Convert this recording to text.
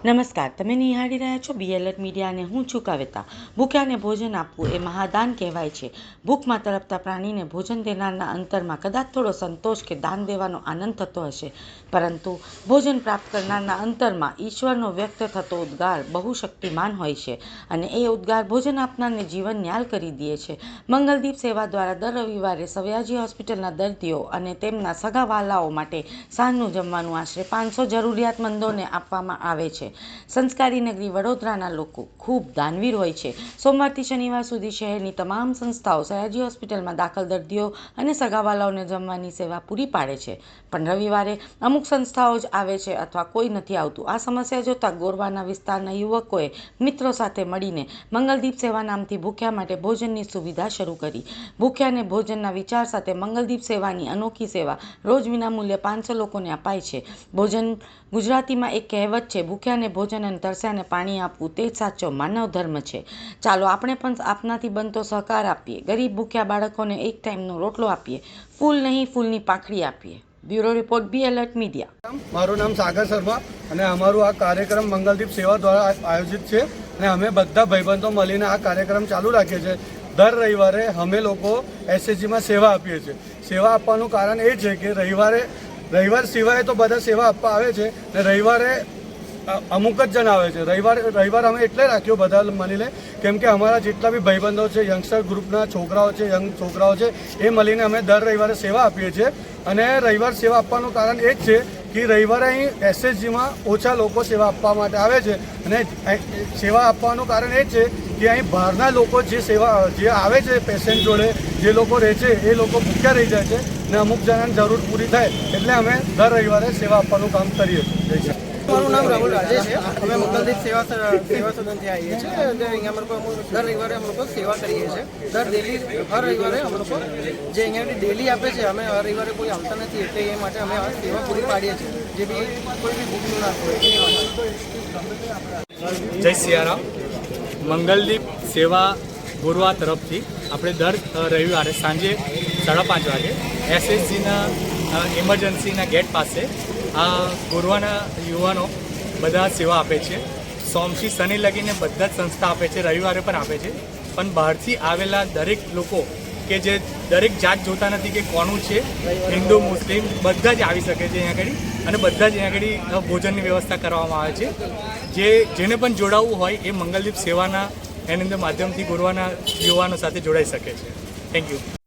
નમસ્કાર, તમે નિહાળી રહ્યા છો બીએલએટ મીડિયા અને હું છું કવિતા. ભૂખ્યાને ભોજન આપવું એ મહાદાન કહેવાય છે. ભૂખમાં તળપતા પ્રાણીને ભોજન દેનારના અંતરમાં કદાચ થોડો સંતોષ કે દાન દેવાનો આનંદ થતો હશે. પરંતુ ભોજન પ્રાપ્ત કરનારના અંતરમાં ઈશ્વરનો વ્યક્ત થતો ઉદ્ગાર બહુ શક્તિમાન હોય છે અને એ ઉદ્ગાર ભોજન આપનારને જીવન ન્યાલ કરી દે છે. મંગલદીપ સેવા દ્વારા દર રવિવારે સવ્યાજી હોસ્પિટલના દર્દીઓ અને તેમના સગાવાલાઓ માટે સાંજનું જમવાનું આશરે પાંચસો જરૂરિયાતમંદોને આપવામાં આવે છે. સંસ્કારી નગરી વડોદરાના લોકો ખૂબ દાનવીર હોય છે. સોમવારથી શનિવાર સુધી શહેરની તમામ સંસ્થાઓ સયાજી હોસ્પિટલમાં દાખલ દર્દીઓ અને સગાવાલાઓને જમવાની સેવા પૂરી પાડે છે. પણ રવિવારે અમુક સંસ્થાઓ જ આવે છે અથવા કોઈ નથી આવતું. આ સમસ્યા જોતા ગોરવાના વિસ્તારના યુવકોએ મિત્રો સાથે મળીને મંગલદીપ સેવા નામથી ભૂખ્યા માટે ભોજનની સુવિધા શરૂ કરી. ભૂખ્યાને ભોજનના વિચાર સાથે મંગલદીપ સેવાની અનોખી સેવા રોજ વિનામૂલ્યે પાંચસો લોકોને અપાય છે. ભોજન ગુજરાતીમાં એક કહેવત છે, ભૂખ્યાને ભોજન અને તરસ્યાને પાણી આપવું તે જ સાચો માનવ ધર્મ છે. ચાલો આપણે પણ આપનાથી બનતો સહકાર આપીએ. ગરીબ, ભૂખ્યા બાળકોને એક ટાઈમનો રોટલો આપીએ. ફૂલ નહીં, ફૂલની પાખડી આપીએ. Bureau report, Be Alert Media. મારું નામ સાગર શર્મા અને અમારું આ કાર્યક્રમ મંગલદીપ સેવા દ્વારા આયોજિત છે અને અમે બધા ભાઈબંધો મળીને આ કાર્યક્રમ ચાલુ રાખીએ છીએ. દર રવિવારે અમે લોકો એસએચજીમાં સેવા આપીએ છીએ. સેવા આપવાનું કારણ એ છે કે રવિવારે, રવિવાર સિવાય તો બધા સેવા આપવા આવે છે અને રવિવારે અમુક જ જણ આવે છે. રવિવાર રવિવાર અમે એટલે રાખ્યો બધા મળીને, કેમ કે અમારા જેટલા બી ભાઈબંધો છે યંગસ્ટર ગ્રુપના છોકરાઓ છે યંગ છોકરાઓ છે, એ મળીને અમે દર રવિવારે સેવા આપીએ છીએ. અને રવિવાર સેવા આપવાનું કારણ એ જ છે કે રવિવારે અહીં એસએસજીમાં ઓછા લોકો સેવા આપવા માટે આવે છે. અને સેવા આપવાનું કારણ એ છે કે અહીં બહારના લોકો જે સેવા જે આવે છે પેશન્ટ જોડે, જે લોકો રહે છે, એ લોકો ભૂખ્યા રહી જાય છે અને અમુક જણાની જરૂર પૂરી થાય, એટલે અમે દર રવિવારે સેવા આપવાનું કામ કરીએ છીએ. મારું નામ રાહુલ રાજે છે. અમે મંગલદીપ સેવા સેવા સદનથી આવીએ છીએ. અને અહીંયા અમે લોકો દર રવિવારે અમે લોકો સેવા કરીએ છીએ. દર ડેલી હર રવિવારે અમે લોકો જે અહીંયા ડેલી આપે છે, અમે હર રવિવારે કોઈ આવતા નથી. એટલે એ માટે અમે આ સેવા પૂરી પાડીએ છીએ. જે બી કોઈ બી ભૂખનું ના જય સિયારામ. મંગલદીપ સેવા ગુરુવા તરફથી આપણે દર રવિવારે સાંજે સાડા પાંચ વાગે એસએસજીના ઇમરજન્સીના ગેટ પાસે આ ગોરવાના યુવાનો બધા સેવા આપે છે. સોમથી શનિ લગીને બધા જ સંસ્થા આપે છે, રવિવારે પણ આપે છે. પણ બહારથી આવેલા દરેક લોકો કે જે દરેક જાત જોતા નથી કે કોનું છે, હિન્દુ, મુસ્લિમ, બધા જ આવી શકે છે અહીંયા આગળ. અને બધા જ અહીંયા આગળ ભોજનની વ્યવસ્થા કરવામાં આવે છે. જે, જેને પણ જોડાવવું હોય એ મંગલદીપ સેવાના એની અંદર માધ્યમથી ગોરવાના યુવાનો સાથે જોડાઈ શકે છે. Thank you